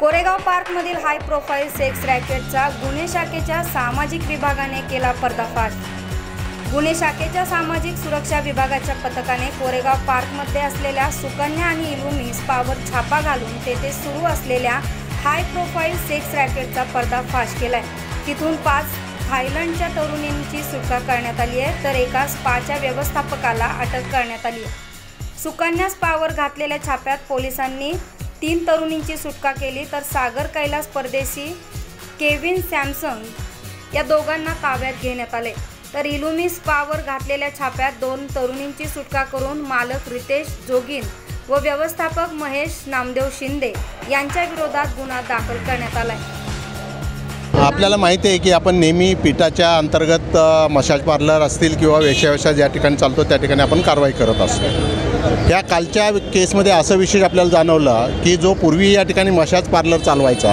कोरेगाव पार्कमधील high profile sex रॅकेटचा गुन्हे शाखेच्या सामाजिक विभागाने केला पर्दाफाश. गुन्हे शाखेच्या सामाजिक सुरक्षा विभागाच्या पथकाने कोरेगाव पार्कमध्ये असलेल्या सुकन्या आणि इलुमी स्पावर छापा घालून तेथे सुरू असलेल्या हाय प्रोफाईल सेक्स रॅकेटचा पर्दाफाश केलाय. तिथून पाच थायलंडच्या तरुणींची सुटका करण्यात आली आहे तर एका स्पाच्या व्यवस्थापकाला अटक करण्यात आली आहे. सुकन्या स्पावर घातलेल्या छाप्यात पोलिसांनी तीन तरुणींची सुटका केली तर सागर कैलास परदेशी केविन सॅमसंग या दोघांना ताब्यात घेण्यात आले. तर इलुमी स्पावर घातलेल्या छाप्यात दोन तरुणींची सुटका करून मालक रितेश जोगीन व व्यवस्थापक महेश नामदेव शिंदे यांच्या विरोधात गुन्हा दाखल करण्यात आलाय. आपल्याला माहिती आहे की आपण नेहमी पीठाच्या अंतर्गत मसाज पार्लर असतील किंवा वेशावेशा ज्या ठिकाणी चालतो त्या ठिकाणी आपण कारवाई करत असतो. त्या कालच्या केसमध्ये असं विशेष आपल्याला जाणवलं की जो पूर्वी या ठिकाणी मशाज पार्लर चालवायचा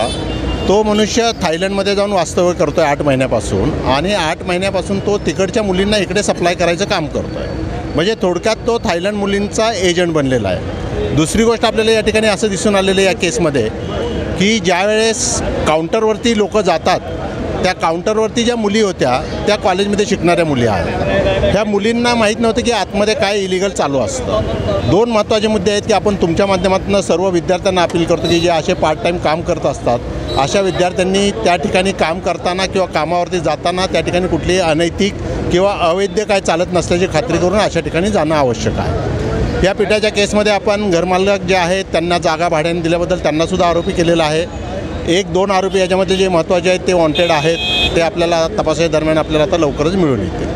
तो मनुष्य थायलंडमध्ये जाऊन वास्तव्य करतो आहे आठ महिन्यापासून आणि आठ महिन्यापासून तो तिकडच्या मुलींना इकडे सप्लाय करायचं काम करतो आहे म्हणजे थोडक्यात तो थायलंड मुलींचा एजंट बनलेला आहे. दुसरी गोष्ट आपल्याला या ठिकाणी असं दिसून आलेलं आहे या केसमध्ये की ज्यावेळेस काउंटरवरती लोक जातात त्या काउंटरवरती ज्या मुली होत्या त्या कॉलेजमध्ये शिकणाऱ्या मुली आहेत. ह्या मुलींना माहीत नव्हतं की आतमध्ये काय इलिगल चालू असतं. दोन महत्त्वाचे मुद्दे आहेत की आपण तुमच्या माध्यमातून सर्व विद्यार्थ्यांना अपील करतो की जे असे पार्ट टाईम काम करत असतात. अशा विद्यार्थ्यांनी त्या ठिकाणी काम करताना किंवा कामावरती जाताना त्या ठिकाणी कुठलीही अनैतिक किंवा अवैध काय चालत नसल्याची खात्री करून अशा ठिकाणी जाणं आवश्यक आहे. या पिठाच्या केसमध्ये आपण घरमालक जे आहेत त्यांना जागा भाड्याने दिल्याबद्दल त्यांनासुद्धा आरोपी केलेला आहे. एक दोन आरोपी याच्यामध्ये जे महत्त्वाचे आहेत ते वॉन्टेड आहेत ते आपल्याला तपासाच्या दरम्यान आपल्याला आता लवकरच मिळून येतील.